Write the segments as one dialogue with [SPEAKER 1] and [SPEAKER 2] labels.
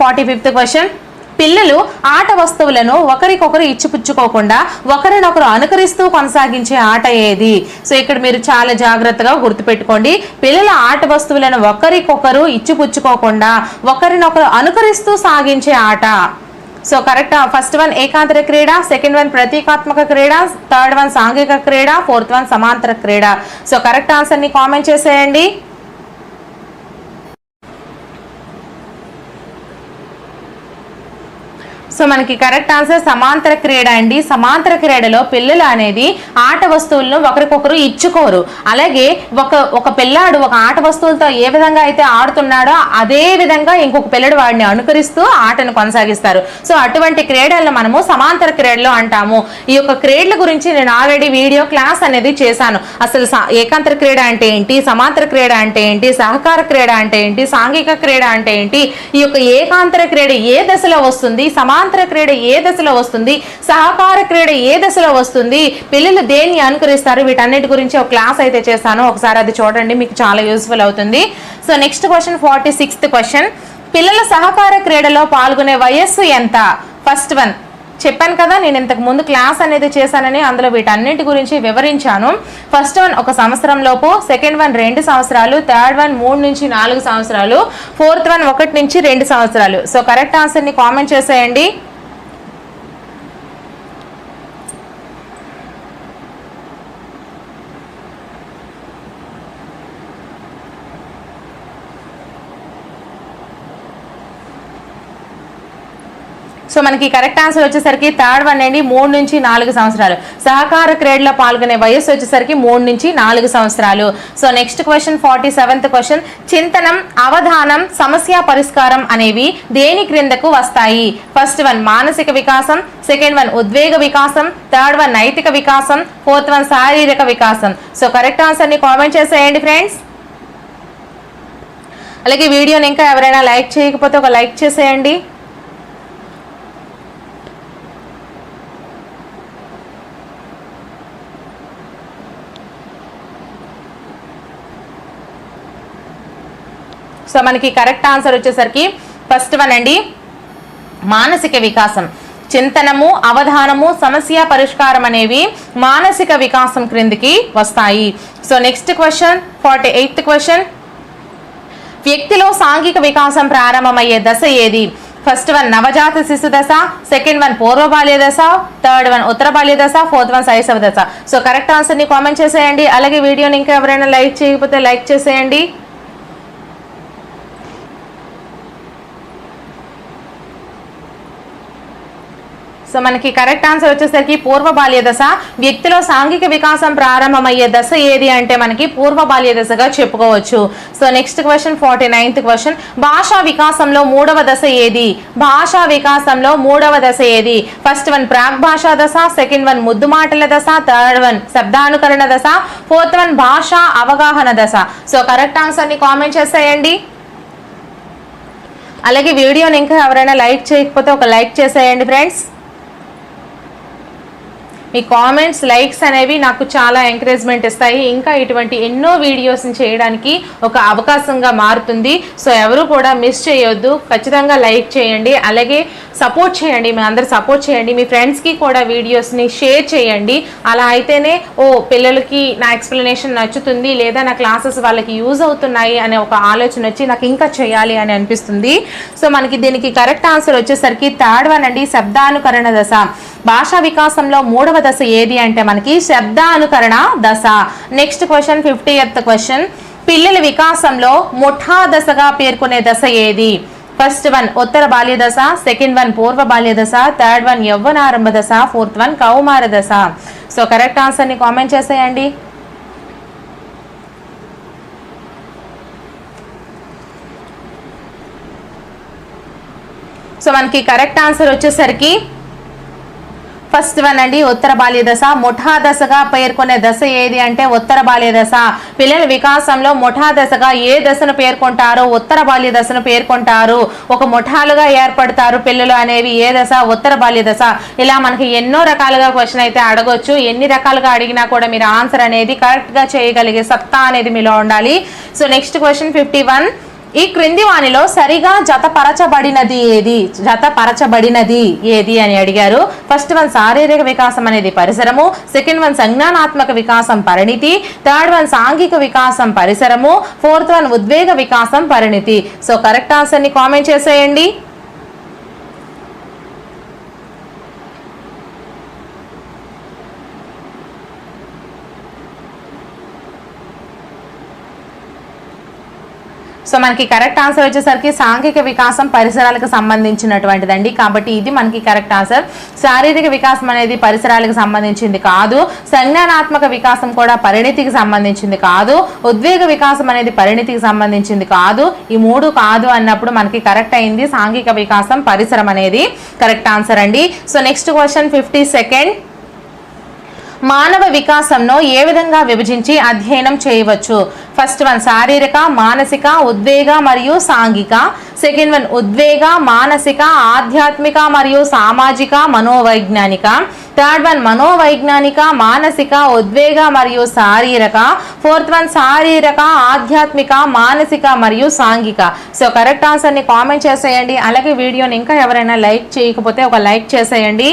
[SPEAKER 1] Forty fifth question. పిల్లలు ఆట వస్తువులను ఒకరికొకరు ఇచ్చిపుచ్చుకోకుండా ఒకరినొకరు అనుకరిస్తూ కొనసాగించే ఆట ఏది? సో ఇక్కడ మీరు చాలా జాగ్రత్తగా గుర్తుపెట్టుకోండి. పిల్లల ఆట వస్తువులను ఒకరికొకరు ఇచ్చిపుచ్చుకోకుండా ఒకరినొకరు అనుకరిస్తూ సాగించే ఆట. సో కరెక్ట్ ఫస్ట్ వన్ ఏకాంతర క్రీడ సెకండ్ వన్ ప్రతీకాత్మక క్రీడ థర్డ్ వన్ సాంఘిక క్రీడ ఫోర్త్ వన్ సమాంతర క్రీడ. సో కరెక్ట్ ఆన్సర్ని కామెంట్ చేసేయండి. సో మనకి కరెక్ట్ ఆన్సర్ సమాంతర క్రీడ అండి. సమాంతర క్రీడలో పిల్లలు అనేది ఆట వస్తువులను ఒకరికొకరు ఇచ్చుకోరు. అలాగే ఒక ఒక పిల్లాడు ఒక ఆట వస్తువులతో ఏ విధంగా అయితే ఆడుతున్నాడో అదే విధంగా ఇంకొక పిల్లడు వాడిని అనుకరిస్తూ ఆటను కొనసాగిస్తారు. సో అటువంటి క్రీడలను మనము సమాంతర క్రీడలు అంటాము. ఈ యొక్క క్రీడల గురించి నేను ఆల్రెడీ వీడియో క్లాస్ అనేది చేశాను. అసలు సా- ఏకాంతర క్రీడ అంటే ఏంటి? సమాంతర క్రీడ అంటే ఏంటి? సహకార క్రీడ అంటే ఏంటి? సాంఘిక క్రీడ అంటే ఏంటి? ఈ యొక్క ఏకాంతర క్రీడ ఏ దశలో వస్తుంది? సమాంతర క్రీడ ఏ దశలో వస్తుంది? సహకార క్రీడ ఏ దశలో వస్తుంది? పిల్లలు దేన్ని అనుకరిస్తారు? వీటన్నిటి గురించి ఒక క్లాస్ అయితే చేస్తాను ఒకసారి అది చూడండి మీకు చాలా యూస్ఫుల్ అవుతుంది. So next question forty sixth question పిల్లల సహకార క్రీడలో పాల్గొనే వయస్సు ఎంత? ఫస్ట్ వన్ చెప్పాను కదా నేను ఇంతకు ముందు క్లాస్ అనేది చేశానని అందులో వీటన్నిటి గురించి వివరించాను. ఫస్ట్ వన్ ఒక సంవత్సరం లోపు సెకండ్ వన్ రెండు సంవత్సరాలు థర్డ్ వన్ మూడు నుంచి నాలుగు సంవత్సరాలు ఫోర్త్ వన్ ఒకటి నుంచి రెండు సంవత్సరాలు. సో కరెక్ట్ ఆన్సర్ని కామెంట్ చేసేయండి. సో మనకి కరెక్ట్ ఆన్సర్ వచ్చేసరికి థర్డ్ వన్ అండి మూడు నుంచి నాలుగు సంవత్సరాలు. సహకార క్రీడలో పాల్గొనే వయస్సు వచ్చేసరికి మూడు నుంచి నాలుగు సంవత్సరాలు. So next question forty seventh question. చింతనం అవధానం సమస్య పరిష్కారం అనేవి దేని క్రిందకు వస్తాయి? ఫస్ట్ వన్ మానసిక వికాసం. సెకండ్ వన్ ఉద్వేగ వికాసం. థర్డ్ వన్ నైతిక వికాసం. ఫోర్త్ వన్ శారీరక వికాసం. సో కరెక్ట్ ఆన్సర్ని కామెంట్ చేసేయండి ఫ్రెండ్స్. అలాగే వీడియోని ఇంకా ఎవరైనా లైక్ చేయకపోతే ఒక లైక్ చేసేయండి. సో మనకి కరెక్ట్ ఆన్సర్ వచ్చేసరికి ఫస్ట్ వన్ అండి మానసిక వికాసం. చింతనము అవధానము సమస్య పరిష్కారం అనేవి మానసిక వికాసం క్రిందికి వస్తాయి. So next question forty eighth question. వ్యక్తిలో సాంఘిక వికాసం ప్రారంభమయ్యే దశ ఏది? ఫస్ట్ వన్ నవజాత శిశు దశ సెకండ్ వన్ పూర్వ బాల్య దశ థర్డ్ వన్ ఉత్తర బాల్య దశ ఫోర్త్ వన్ శైశవ దశ. సో కరెక్ట్ ఆన్సర్ని కామెంట్ చేసేయండి అలాగే వీడియోని ఇంకా ఎవరైనా లైక్ చేయకపోతే లైక్ చేసేయండి. సో మనకి కరెక్ట్ ఆన్సర్ వచ్చేసరికి పూర్వ బాల్య దశ. వ్యక్తిలో సాంఘిక వికాసం ప్రారంభమయ్యే దశ ఏది అంటే మనకి పూర్వ బాల్య దశగా చెప్పుకోవచ్చు. So next question forty ninth question భాషా వికాసంలో మూడవ దశ ఏది? భాషా వికాసంలో మూడవ దశ ఏది? ఫస్ట్ వన్ ప్రాక్ భాషా దశ. సెకండ్ వన్ ముద్దు మాటల దశ. థర్డ్ వన్ శబ్దానుకరణ దశ. ఫోర్త్ వన్ భాషా అవగాహన దశ. సో కరెక్ట్ ఆన్సర్ని కామెంట్ చేసేయండి. అలాగే వీడియోని ఇంకా ఎవరైనా లైక్ చేయకపోతే ఒక లైక్ చేసేయండి ఫ్రెండ్స్ మీ కామెంట్స్ లైక్స్ అనేవి నాకు చాలా ఎంకరేజ్మెంట్ ఇస్తాయి. ఇంకా ఇటువంటి ఎన్నో వీడియోస్ని చేయడానికి ఒక అవకాశంగా మారుతుంది. సో ఎవరు కూడా మిస్ చేయొద్దు. ఖచ్చితంగా లైక్ చేయండి. అలాగే సపోర్ట్ చేయండి. మీ అందరు సపోర్ట్ చేయండి. మీ ఫ్రెండ్స్కి కూడా వీడియోస్ని షేర్ చేయండి. అలా అయితేనే ఓ పిల్లలకి నా ఎక్స్ప్లెనేషన్ నచ్చుతుంది. లేదా నా క్లాసెస్ వాళ్ళకి యూజ్ అవుతున్నాయి అనే ఒక ఆలోచన వచ్చి నాకు ఇంకా చేయాలి అని అనిపిస్తుంది. సో మనకి దీనికి కరెక్ట్ ఆన్సర్ వచ్చేసరికి థర్డ్ వన్ అండి శబ్దానుకరణ దశ. భాషా వికాసంలో మూడవ దశ ఏది అంటే మనకి శబ్దానుకరణ దశ. Next question fiftieth question పిల్లల వికాసంలో ముఠా దశగా పేర్కొనే దశ ఏది? ఫస్ట్ వన్ ఉత్తర బాల్య దశ. సెకండ్ వన్ పూర్వ బాల్య దశ. థర్డ్ వన్ యవ్వనారంభ దశ. ఫోర్త్ వన్ కౌమార దశ. సో కరెక్ట్ ఆన్సర్ని కామెంట్ చేసేయండి. సో మనకి కరెక్ట్ ఆన్సర్ వచ్చేసరికి ఫస్ట్ వన్ అండి ఉత్తర బాల్య దశ. ముఠా దశగా పేర్కొనే దశ ఏది అంటే ఉత్తర బాల్య దశ. పిల్లల వికాసంలో ముఠా దశగా ఏ దశను పేర్కొంటారో? ఉత్తర బాల్య దశను పేర్కొంటారు. ఒక ముఠాలుగా ఏర్పడతారు పిల్లలు అనేవి ఏ దశ? ఉత్తర బాల్య దశ. ఇలా మనకి ఎన్నో రకాలుగా క్వశ్చన్ అయితే అడగొచ్చు. ఎన్ని రకాలుగా అడిగినా కూడా మీరు ఆన్సర్ అనేది కరెక్ట్గా చేయగలిగే సత్తా అనేది మీలో ఉండాలి. So next question fifty one ఈ క్రింది వానిలో సరిగా జతపరచబడినది ఏది? జతపరచబడినది ఏది అని అడిగారు. ఫస్ట్ వన్ శారీరక వికాసం అనేది పరిసరము. సెకండ్ వన్ సంజ్ఞానాత్మక వికాసం పరిణితి. థర్డ్ వన్ సాంఘిక వికాసం పరిసరము. ఫోర్త్ వన్ ఉద్వేగ వికాసం పరిణితి. సో కరెక్ట్ ఆన్సర్ని కామెంట్ చేసేయండి. సో మనకి కరెక్ట్ ఆన్సర్ వచ్చేసరికి సాంఘిక వికాసం పరిసరాలకు సంబంధించినటువంటిదండి. కాబట్టి ఇది మనకి కరెక్ట్ ఆన్సర్ శారీరక వికాసం అనేది పరిసరాలకు సంబంధించింది కాదు. సంజ్ఞానాత్మక వికాసం కూడా పరిణితికి సంబంధించింది కాదు. ఉద్వేగ వికాసం అనేది పరిణితికి సంబంధించింది కాదు. ఈ మూడు కాదు అన్నప్పుడు మనకి కరెక్ట్ అయింది. సాంఘిక వికాసం పరిసరం అనేది కరెక్ట్ ఆన్సర్ అండి. So next question fifty second మానవ వికాసంను ఏ విధంగా విభజించి అధ్యయనం చేయవచ్చు? ఫస్ట్ వన్ శారీరక మానసిక ఉద్వేగ మరియు సాంఘిక. సెకండ్ వన్ ఉద్వేగ మానసిక ఆధ్యాత్మిక మరియు సామాజిక మనోవైజ్ఞానిక. థర్డ్ వన్ మనోవైజ్ఞానిక మానసిక ఉద్వేగ మరియు శారీరక. ఫోర్త్ వన్ శారీరక ఆధ్యాత్మిక మానసిక మరియు సాంఘిక. సో కరెక్ట్ ఆన్సర్ని కామెంట్ చేసేయండి. అలాగే వీడియోని ఇంకా ఎవరైనా లైక్ చేయకపోతే ఒక లైక్ చేసేయండి.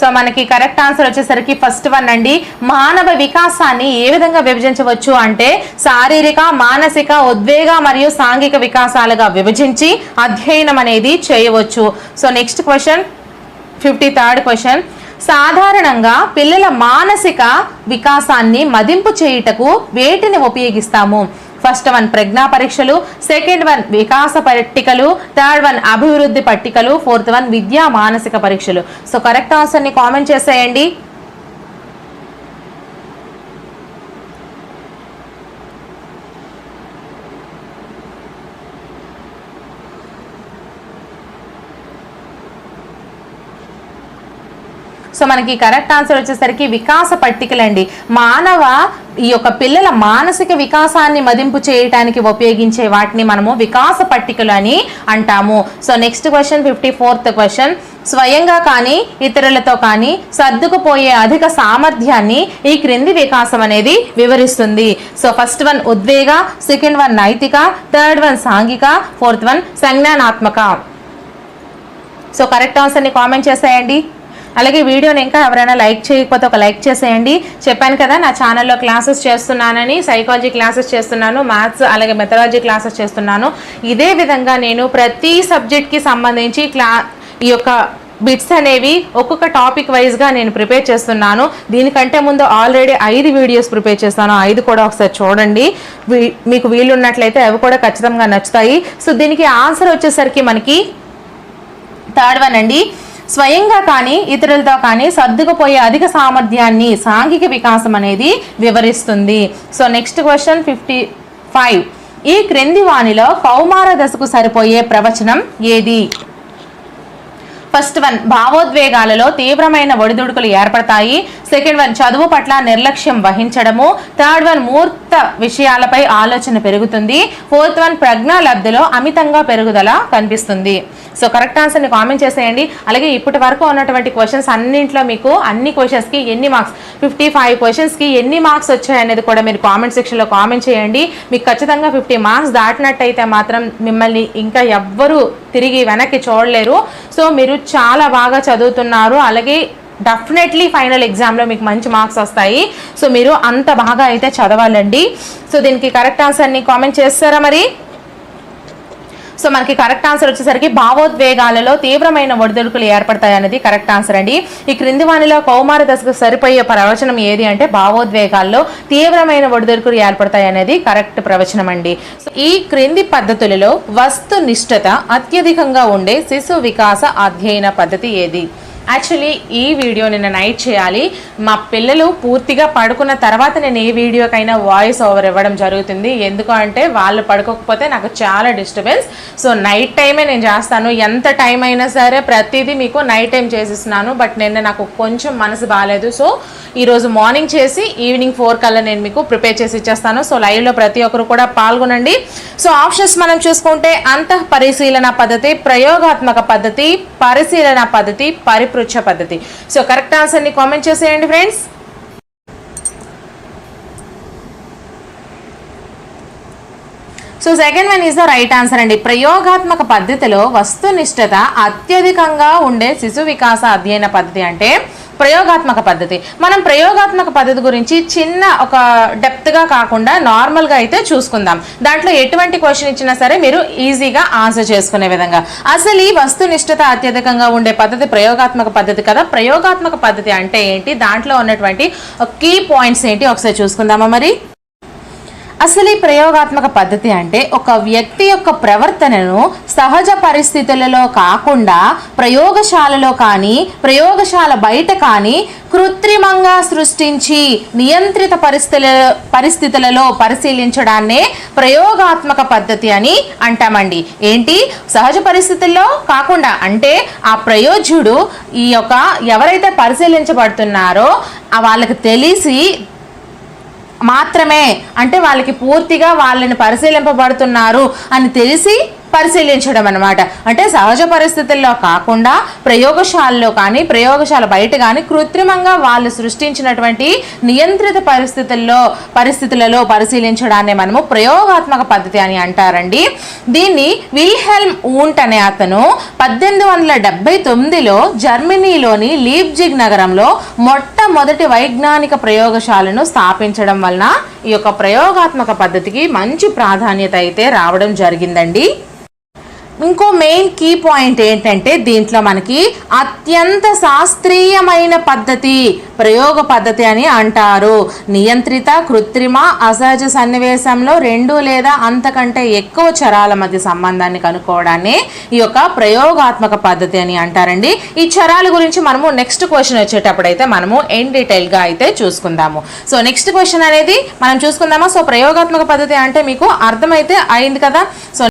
[SPEAKER 1] సో మనకి కరెక్ట్ ఆన్సర్ వచ్చేసరికి ఫస్ట్ వన్ అండి. మానవ వికాసాన్ని ఏ విధంగా విభజించవచ్చు అంటే శారీరక మానసిక ఉద్వేగ మరియు సాంఘిక వికాసాలుగా విభజించి అధ్యయనం అనేది చేయవచ్చు. So next question fifty third question సాధారణంగా పిల్లల మానసిక వికాసాన్ని మదింపు చేయుటకు వేటిని ఉపయోగిస్తాము? ఫస్ట్ వన్ ప్రజ్ఞా పరీక్షలు సెకండ్ వన్ వికాస పట్టికలు థర్డ్ వన్ అభివృద్ధి పట్టికలు ఫోర్త్ వన్ విద్యా మానసిక పరీక్షలు. సో కరెక్ట్ ఆన్సర్ని కామెంట్ చేసేయండి. సో మనకి కరెక్ట్ ఆన్సర్ వచ్చేసరికి వికాస పట్టికలండి. మానవ ఈ యొక్క పిల్లల మానసిక వికాసాన్ని మదింపు చేయటానికి ఉపయోగించే వాటిని మనము వికాస పట్టికలు అని అంటాము. So next question fifty fourth question స్వయంగా కానీ ఇతరులతో కానీ సర్దుకుపోయే అధిక సామర్థ్యాన్ని ఈ క్రింది వికాసం అనేది వివరిస్తుంది. సో ఫస్ట్ వన్ ఉద్వేగ సెకండ్ వన్ నైతిక థర్డ్ వన్ సాంఘిక ఫోర్త్ వన్ సంజ్ఞానాత్మక. సో కరెక్ట్ ఆన్సర్ని కామెంట్ చేసేయండి. అలాగే వీడియోని ఇంకా ఎవరైనా లైక్ చేయకపోతే ఒక లైక్ చేసేయండి. చెప్పాను కదా నా ఛానల్లో క్లాసెస్ చేస్తున్నానని సైకాలజీ క్లాసెస్ చేస్తున్నాను మ్యాథ్స్ అలాగే మెథడాలజీ క్లాసెస్ చేస్తున్నాను. ఇదే విధంగా నేను ప్రతి సబ్జెక్ట్కి సంబంధించి క్లా ఈ యొక్క బిట్స్ అనేవి ఒక్కొక్క టాపిక్ వైజ్గా నేను ప్రిపేర్ చేస్తున్నాను. దీనికంటే ముందు ఆల్రెడీ ఐదు వీడియోస్ ప్రిపేర్ చేస్తాను. ఐదు కూడా ఒకసారి చూడండి. వీ- మీకు వీలున్నట్లయితే అవి కూడా ఖచ్చితంగా నచ్చుతాయి. సో దీనికి ఆన్సర్ వచ్చేసరికి మనకి థర్డ్ వన్ అండి. స్వయంగా కానీ ఇతరులతో కానీ సర్దుకుపోయే అధిక సామర్థ్యాన్ని సాంఘిక వికాసం అనేది వివరిస్తుంది. So next question fifty five ఈ క్రింది వాణిలో కౌమార దశకు సరిపోయే ప్రవచనం ఏది? ఫస్ట్ వన్ భావోద్వేగాలలో తీవ్రమైన ఒడిదుడుకులు ఏర్పడతాయి. సెకండ్ వన్ చదువు పట్ల నిర్లక్ష్యం వహించడము థర్డ్ వన్ మూర్త విషయాలపై ఆలోచన పెరుగుతుంది ఫోర్త్ వన్ ప్రజ్ఞా లబ్ధిలో అమితంగా పెరుగుదల కనిపిస్తుంది. సో కరెక్ట్ ఆన్సర్ని కామెంట్ చేసేయండి. అలాగే ఇప్పటి వరకు ఉన్నటువంటి క్వశ్చన్స్ అన్నింటిలో మీకు అన్ని క్వశ్చన్స్కి ఎన్ని మార్క్స్ ఫిఫ్టీ ఫైవ్ క్వశ్చన్స్కి ఎన్ని మార్క్స్ వచ్చాయనేది కూడా మీరు కామెంట్ సెక్షన్లో కామెంట్ చేయండి. మీకు ఖచ్చితంగా ఫిఫ్టీ మార్క్స్ దాటినట్టయితే మాత్రం మిమ్మల్ని ఇంకా ఎవ్వరూ తిరిగి వెనక్కి చూడలేరు. సో మీరు చాలా బాగా చదువుతున్నారు. అలాగే డెఫినెట్లీ ఫైనల్ ఎగ్జామ్లో మీకు మంచి మార్క్స్ వస్తాయి. సో మీరు అంత బాగా అయితే చదవాలండి. సో దీనికి కరెక్ట్ ఆన్సర్ని కామెంట్ చేస్తారా మరి? సో మనకి కరెక్ట్ ఆన్సర్ వచ్చేసరికి భావోద్వేగాలలో తీవ్రమైన ఒడిదుడుకులు ఏర్పడతాయి అనేది కరెక్ట్ ఆన్సర్ అండి. ఈ క్రింది వాణిలో కౌమార దశకు సరిపోయే ప్రవచనం ఏది అంటే భావోద్వేగాల్లో తీవ్రమైన ఒడిదుడుకులు ఏర్పడతాయి అనేది కరెక్ట్ ప్రవచనం అండి. సో ఈ క్రింది పద్ధతులలో వస్తునిష్ఠత అత్యధికంగా ఉండే శిశు వికాస అధ్యయన పద్ధతి ఏది? యాక్చువల్లీ ఈ వీడియో నిన్న నైట్ చేయాలి. మా పిల్లలు పూర్తిగా పడుకున్న తర్వాత నేను ఏ వీడియోకైనా వాయిస్ ఓవర్ ఇవ్వడం జరుగుతుంది. ఎందుకు అంటే వాళ్ళు పడుకోకపోతే నాకు చాలా డిస్టర్బెన్స్ సో నైట్ టైమే నేను చేస్తాను. ఎంత టైం అయినా సరే ప్రతిదీ మీకు నైట్ టైం చేసిస్తున్నాను. బట్ నిన్న నాకు కొంచెం మనసు బాగాలేదు సో ఈరోజు మార్నింగ్ చేసి ఈవినింగ్ ఫోర్ కల్లా నేను మీకు ప్రిపేర్ చేసి ఇచ్చేస్తాను. సో లైవ్లో ప్రతి ఒక్కరు కూడా పాల్గొనండి. సో ఆప్షన్స్ మనం చూసుకుంటే అంతః పరిశీలన పద్ధతి ప్రయోగాత్మక పద్ధతి పరిశీలన పద్ధతి పరి పృచ్ఛ పద్ధతి. సో కరెక్ట్ ఆన్సర్ని కామెంట్ చేసేయండి friends so second one is the right answer అండి. ప్రయోగాత్మక పద్ధతిలో వస్తునిష్టత అత్యధికంగా ఉండే శిశు వికాస అధ్యయన పద్ధతి అంటే ప్రయోగాత్మక పద్ధతి. మనం ప్రయోగాత్మక పద్ధతి గురించి చిన్న ఒక డెప్త్గా కాకుండా నార్మల్గా అయితే చూసుకుందాం. దాంట్లో ఎటువంటి క్వశ్చన్ ఇచ్చినా సరే మీరు ఈజీగా ఆన్సర్ చేసుకునే విధంగా. అసలు ఈ వస్తునిష్టత అత్యధికంగా ఉండే పద్ధతి ప్రయోగాత్మక పద్ధతి కదా. ప్రయోగాత్మక పద్ధతి అంటే ఏంటి? దాంట్లో ఉన్నటువంటి uh, కీ పాయింట్స్ ఏంటి? ఒకసారి చూసుకుందామా మరి? అసలు ఈ ప్రయోగాత్మక పద్ధతి అంటే ఒక వ్యక్తి యొక్క ప్రవర్తనను సహజ పరిస్థితులలో కాకుండా ప్రయోగశాలలో కానీ ప్రయోగశాల బయట కానీ కృత్రిమంగా సృష్టించి నియంత్రిత పరిస్థితుల పరిస్థితులలో పరిశీలించడాన్నే ప్రయోగాత్మక పద్ధతి అని అంటామండి. ఏంటి? సహజ పరిస్థితుల్లో కాకుండా అంటే ఆ ప్రయోజ్యుడు ఈ యొక్క ఎవరైతే పరిశీలించబడుతున్నారో వాళ్ళకి తెలిసి మాత్రమే. అంటే వాళ్ళకి పూర్తిగా వాళ్ళని పరిశీలింపబడుతున్నారు అని తెలిసి పరిశీలించడం అనమాట అంటే సహజ పరిస్థితుల్లో కాకుండా ప్రయోగశాలలో కానీ ప్రయోగశాల బయట కానీ కృత్రిమంగా వాళ్ళు సృష్టించినటువంటి నియంత్రిత పరిస్థితుల్లో పరిస్థితులలో పరిశీలించడాన్ని మనము ప్రయోగాత్మక పద్ధతి అని అంటారండి. దీన్ని విల్హెల్మ్ ఊంట్ అనే అతను పద్దెనిమిది వందల డెబ్బై తొమ్మిదిలో జర్మనీలోని లీప్జిగ్ నగరంలో మొట్టమొదటి వైజ్ఞానిక ప్రయోగశాలను స్థాపించడం వలన ఈ యొక్క ప్రయోగాత్మక పద్ధతికి మంచి ప్రాధాన్యత అయితే రావడం జరిగిందండి. ఇంకో మెయిన్ కీ పాయింట్ ఏంటంటే దీంట్లో మనకి అత్యంత శాస్త్రీయమైన పద్ధతి ప్రయోగ పద్ధతి అని అంటారు. నియంత్రిత కృత్రిమ అసహజ సన్నివేశంలో రెండు లేదా అంతకంటే ఎక్కువ చరాల మధ్య సంబంధాన్ని కనుక్కోవడాన్ని ఈ యొక్క ప్రయోగాత్మక పద్ధతి అని అంటారండి. ఈ చరాల గురించి మనము నెక్స్ట్ క్వశ్చన్ వచ్చేటప్పుడు అయితే మనము ఎన్ డీటెయిల్గా అయితే చూసుకుందాము. సో నెక్స్ట్ క్వశ్చన్ అనేది మనం చూసుకుందామా? సో ప్రయోగాత్మక పద్ధతి అంటే మీకు అర్థమైతే అయింది కదా? సో